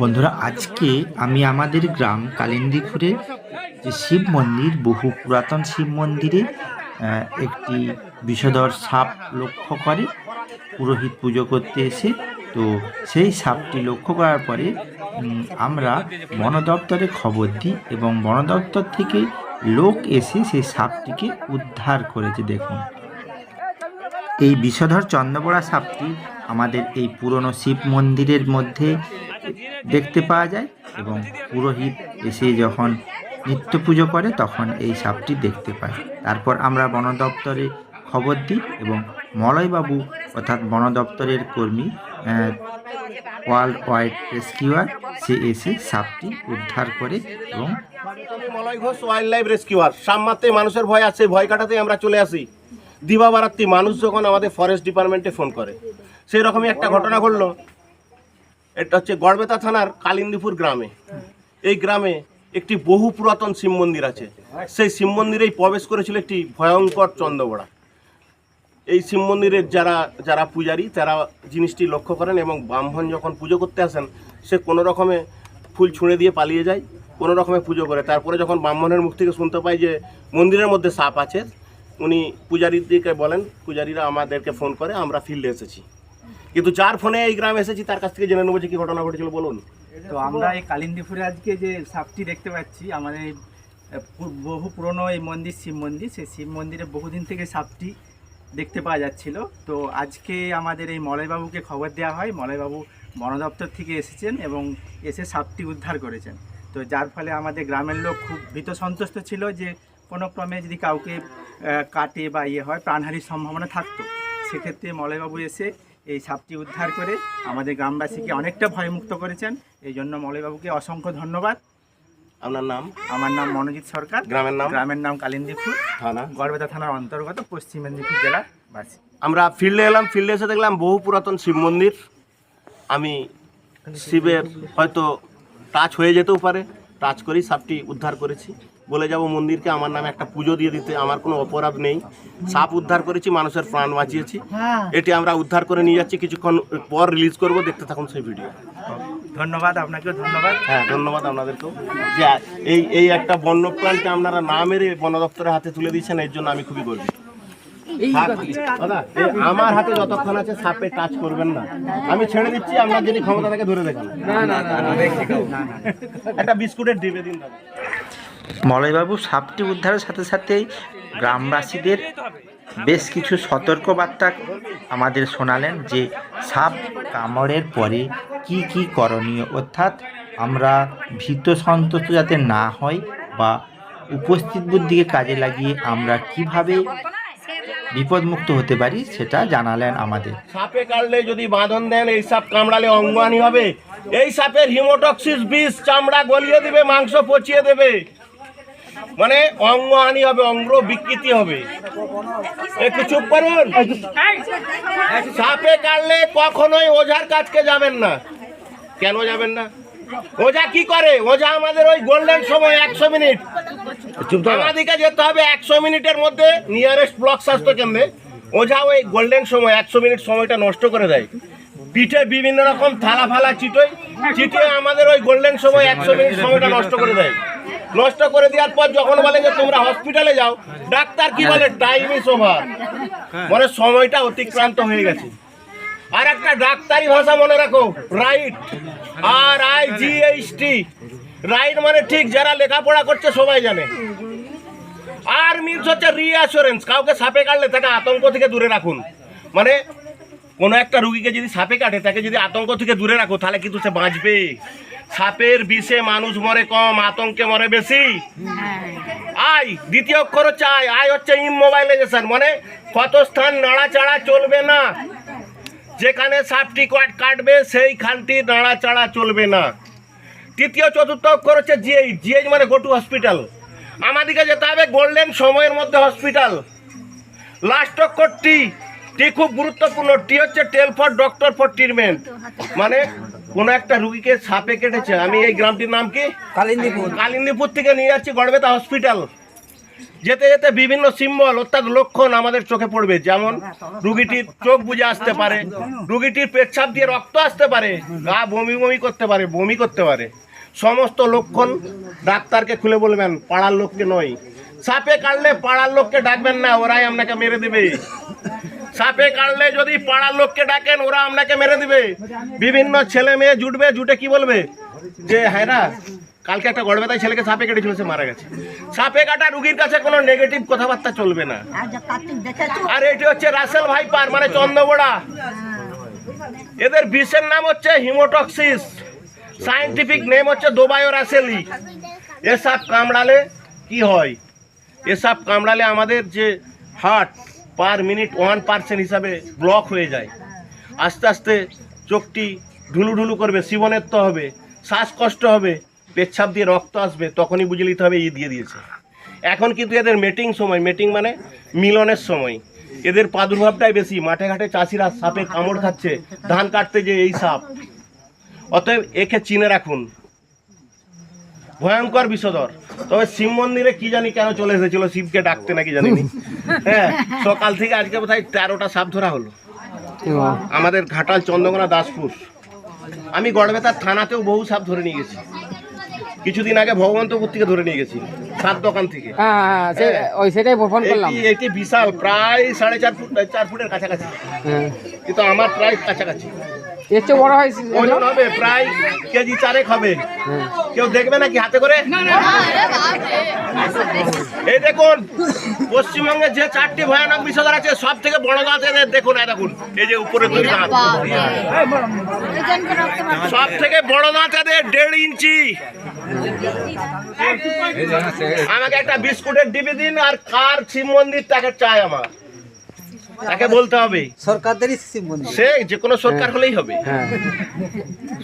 বন্ধুরা, আজকে আমি আমাদের গ্রাম কালিন্দিপুরে যে শিব মন্দির, বহু পুরাতন শিব মন্দিরে একটি বিষধর সাপ লক্ষ্য করে। পুরোহিত পুজো করতে এসে, তো সেই সাপটি লক্ষ্য করার পরে আমরা বন দপ্তরে খবর দিই এবং বন দপ্তর থেকে লোক এসে সেই সাপটিকে উদ্ধার করেছে। দেখুন এই বিষধর চন্দ্রপড়া সাপটি আমাদের এই পুরনো শিব মন্দিরের মধ্যে দেখতে পাওয়া যায় এবং পুরোহিত এসে যখন নিত্য পুজো করে তখন এই সাপটি দেখতে পায়। তারপর আমরা বন দপ্তরে খবর দিই এবং মলয়বাবু অর্থাৎ বন দপ্তরের কর্মী ওয়ার্ল্ড ওয়াইড রেস্কিউয়ার, সে এসে সাপটি উদ্ধার করে এবং Malay Ghosh, wild life rescuer. সামমাতে মানুষের ভয় আছে, ভয় কাটাতে আমরা চলে আসি। দিবাবারাত্রি মানুষ যখন আমাদের ফরেস্ট ডিপার্টমেন্টে ফোন করে সেই রকমই একটা ঘটনা ঘটলো। এটা হচ্ছে গড়বেতা থানার কালিন্দিপুর গ্রামে। এই গ্রামে একটি বহু পুরাতন শিব মন্দির আছে। সেই শিব মন্দিরেই প্রবেশ করেছিল একটি ভয়ঙ্কর চন্দ্রবড়া। এই শিব মন্দিরের যারা যারা পূজারী, তারা জিনিসটি লক্ষ্য করেন এবং ব্রাহ্মণ যখন পুজো করতে আসেন, সে কোনো রকমে ফুল ছুঁড়ে দিয়ে পালিয়ে যায়, কোনো রকমে পুজো করে। তারপরে যখন ব্রাহ্মণের মুখ থেকে শুনতে পাই যে মন্দিরের মধ্যে সাপ আছে উনি পূজারীদেরকে বলেন, পূজারীরা আমাদেরকে ফোন করে, আমরা ফিল্ডে এসেছি। কিন্তু যার ফোনে এই গ্রামে এসেছি, তার কাছ থেকে জেনে নেব যে কী ঘটনা ঘটেছিল, বলুন। তো আমরা এই কালিন্দীপুরে আজকে যে সাপটি দেখতে পাচ্ছি, আমাদের বহু পুরনো এই মন্দির, শিব মন্দির, সেই শিব মন্দিরে বহুদিন থেকে সাপটি দেখতে পাওয়া যাচ্ছিল। তো আজকে আমাদের এই মলয়বাবুকে খবর দেওয়া হয়, মলয়বাবু বন দপ্তর থেকে এসেছেন এবং এসে সাপটি উদ্ধার করেছেন। তো যার ফলে আমাদের গ্রামের লোক খুব ভীত সন্তুষ্ট ছিল যে কোনো ক্রমে যদি কাউকে কাটে বা ইয়ে হয় প্রাণহানির সম্ভাবনা থাকতো। সেক্ষেত্রে মলয়বাবু এসে এই সাপটি উদ্ধার করে আমাদের গ্রামবাসীকে অনেকটা ভয়মুক্ত করেছেন। এই জন্য মলয়বাবুকে অসংখ্য ধন্যবাদ। আপনার নাম? আমার নাম মনোজিৎ সরকার। গ্রামের নাম? গ্রামের নাম কালিন্দীপুর। থানা? গড়বেতা থানার অন্তর্গত পশ্চিম মেদিনীপুর জেলার বাসী। আমরা ফিল্ডে এলাম ফিল্ডে এসে দেখলাম বহু পুরাতন শিব মন্দির। আমি শিবের হয়তো টাচ হয়ে যেতেও পারে টাচ করেই সাপটি উদ্ধার করেছি। বলে যাব মন্দিরকে আমার নামে একটা পুজো দিয়ে দিতে আমার কোনো অপরাধ নেই সাপ উদ্ধার করেছি মানুষের প্রাণ বাঁচিয়েছি এটি আমরা উদ্ধার করে নিয়ে যাচ্ছি কিছুক্ষণ পর রিলিজ করব দেখতে থাকুন সেই ভিডিও ধন্যবাদ আপনাকেও ধন্যবাদ হ্যাঁ ধন্যবাদ আপনাদেরকেও যে এই এই একটা বন্যপ্রাণকে আপনারা না মেরে বন দপ্তরের হাতে তুলে দিচ্ছেন এর জন্য আমি খুবই গর্বিত আমার হাতে যতক্ষণ আছে সাপে টাচ করবেন না আমি ছেড়ে দিচ্ছি আপনার যদি ক্ষমতা থাকে ধরে দেখান একটা বিস্কুটের ডিবে দিন দাদা মলয়বাবু সাপটি উদ্ধারের সাথে সাথেই গ্রামবাসীদের বেশ কিছু সতর্কবার্তা আমাদের শোনালেন যে সাপ কামড়ের পরে কি কি করণীয়? অর্থাৎ আমরা ভীত সন্তুষ্ট যাতে না হয় বা উপস্থিত বুদ্ধিকে কাজে লাগিয়ে আমরা কীভাবে বিপদমুক্ত হতে পারি সেটা জানালেন আমাদের। সাপে কাটলে যদি বাঁধন দেন, এই সাপ কামড়ালে অঙ্গহানি হবে। এই সাপের হিমোটক্সিস বিষ চামড়া গলিয়ে দেবে, মাংস পচিয়ে দেবে। মানে অঙ্গহানি হবে অঙ্গ বিকৃতি হবে। একটু চুপ করুন। সাপে কাটলে কখনোই ওঝার কাছকে যাবেন না। কেন যাবেন না? ওঝা কি করে? ওঝা আমাদের ওই গোল্ডেন সময় একশো মিনিট। আমাদেরকে যেতে হবে একশো মিনিটের মধ্যে নিয়ারেস্ট ব্লক স্বাস্থ্য কেন্দ্রে ওঝা ওই গোল্ডেন সময় একশো মিনিট সময়টা নষ্ট করে দেয়। পিঠে বিভিন্ন রকম থালা ফালা চিটোই চিটিয়ে আমাদের ওই গোল্ডেন সময় একশো মিনিট সময়টা নষ্ট করে দেয়। নষ্ট করে দেওয়ার পর যখন বলে যে তোমরা হসপিটালে যাও ডাক্তার কি বলে? টাইম ইস ওভার মানে সময়টা অতিক্রান্ত হয়ে গেছে। আর একটা ডাক্তারি ভাষা মনে রাখো right R I G H T right মানে ঠিক যারা লেখাপড়া করছে সবাই জানে। আর মিনস হচ্ছে রিঅ্যাসুরেন্স কাউকে সাপে কাটলে তাকে আতঙ্ক থেকে দূরে রাখুন। মানে কোনো একটা রুগীকে যদি সাপে কাটে তাকে যদি আতঙ্ক থেকে দূরে রাখো তাহলে কিন্তু সে বাঁচবে সাপের বিষে মানুষ মরে কম, আতঙ্কে মরে বেশি। আই দ্বিতীয় অক্ষর আই আই হচ্ছে ইমোবাইলাইজেশন মানে কত স্থান নাড়াচাড়া চলবে না। যেখানে সাপটি কাট- কাটবে, সেইখানটি নাড়াচাড়া চলবে না। তৃতীয়, চতুর্থ অক্ষর হচ্ছে জিএইচ। জিএইচ মানে গো টু হসপিটাল। আমাদেরকে যেতে হবে গোল্ডেন সময়ের মধ্যে হসপিটাল। লাস্ট অক্ষর টি টি খুব গুরুত্বপূর্ণ। টি হচ্ছে tell for doctor for treatment. মানে কোনো একটা রুগীকে সাপে কেটেছে। আমি এই গ্রামটির নাম কি? কালিন্দীপুর। কালিন্দীপুর থেকে নিয়ে যাচ্ছি গড়বেতা হসপিটাল। যেতে যেতে বিভিন্ন সিম্বল অর্থাৎ লক্ষণ আমাদের চোখে পড়বে। যেমন রুগীটির চোখ বুঝে আসতে পারে রুগীটির পেচ্ছাপ দিয়ে রক্ত আসতে পারে গা বমি বমি করতে পারে বমি করতে পারে। সমস্ত লক্ষণ ডাক্তারকে খুলে বলবেন পাড়ার লোককে নয়। সাপে কাটলে পাড়ার লোককে ডাকবেন না ওরাই আপনাকে মেরে দেবে। সাপে কাটলে যদি পাড়ার লোককে ডাকেন ওরা আপনাকে মেরে দিবে। বিভিন্ন ছেলে মেয়ে জুটবে জুটে কি বলবে? যে হ্যাঁ কালকে একটা গড়বেতায় ছেলেকে সাপে কেটেছিল সে মারা গেছে। সাপে কাটা রুগীর কাছে কোনো নেগেটিভ কথাবার্তা চলবে না। দেখেছ আর এটি হচ্ছে রাসেল ভাইপার মানে চন্দ্রবোড়া। এদের বিষের নাম হচ্ছে হিমোটক্সিস। সায়েন্টিফিক নেম হচ্ছে দোবায়ো রাসেলি এসব কামড়ালে কি হয়? এসব কামড়ালে আমাদের যে heart per minute one percent হিসাবে ব্লক হয়ে যায়। আস্তে আস্তে চোখটি ঢুলু ঢুলু করবে, শিবনেত্র হবে, শ্বাসকষ্ট হবে, পেচ্ছাপ দিয়ে রক্ত আসবে, তখনই বুঝে নিতে হবে ই দিয়ে দিয়েছে। এখন কিন্তু এদের মেটিং সময় মেটিং মানে মিলনের সময়। এদের প্রাদুর্ভাবটাই বেশি, মাঠে ঘাটে চাষিরা সাপে কামড় খাচ্ছে, ধান কাটতে যে এই সাপ। অতএব একে চিনে রাখুন। ভয়ঙ্কর বিষধর। তবে শিব মন্দিরে কি জানি কেন চলে এসেছিল, শিবকে ডাকতে নাকি জানি হ্যাঁ সকাল থেকে আজকে বোধহয় তেরোটা সাপ ধরা হলো। আমাদের ঘাটাল চন্দ্রকোনা দাসপুর। আমি গড়বেতার থানাতেও বহু সাপ ধরে নিয়ে গেছি। কিছুদিন আগে ভগবন্তপুর থেকে ধরে নিয়ে গেছি। সাত দোকান থেকে। হ্যাঁ হ্যাঁ ওই সেটাই ফোন করলাম। এটি বিশাল প্রায় সাড়ে চার ফুট চার ফুটের কাছাকাছি। হ্যাঁ। কিন্তু আমার প্রায় কাছাকাছি। এর চেয়ে বড় হয় ওজন হবে প্রায় কেজি চারেক হবে। হ্যাঁ। কেউ দেখবে নাকি হাতে করে? এই দেখুন পশ্চিমবঙ্গে যে চারটি ভয়ানক বিষধর আছে সব থেকে বড় দাঁত এদের। দেখুন এই দেখুন এই যে উপরে দুই সব থেকে বড় দাঁত এদের দেড় ইঞ্চি। আমাকে একটা বিস্কুটের ডিবি দিন আর কার শিব মন্দির তাকে চাই আমার। তাকে বলতে হবে। সরকারদেরই শিব মন্দির। সে যে কোনো সরকার হলেই হবে। হ্যাঁ।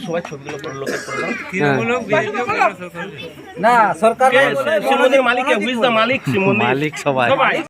সবাই ছবিগুলো করে লোকের। হ্যাঁ। না সরকার শিব মন্দির মালিক হুইজ দ্য মালিক শিব মন্দির। মালিক সবাই।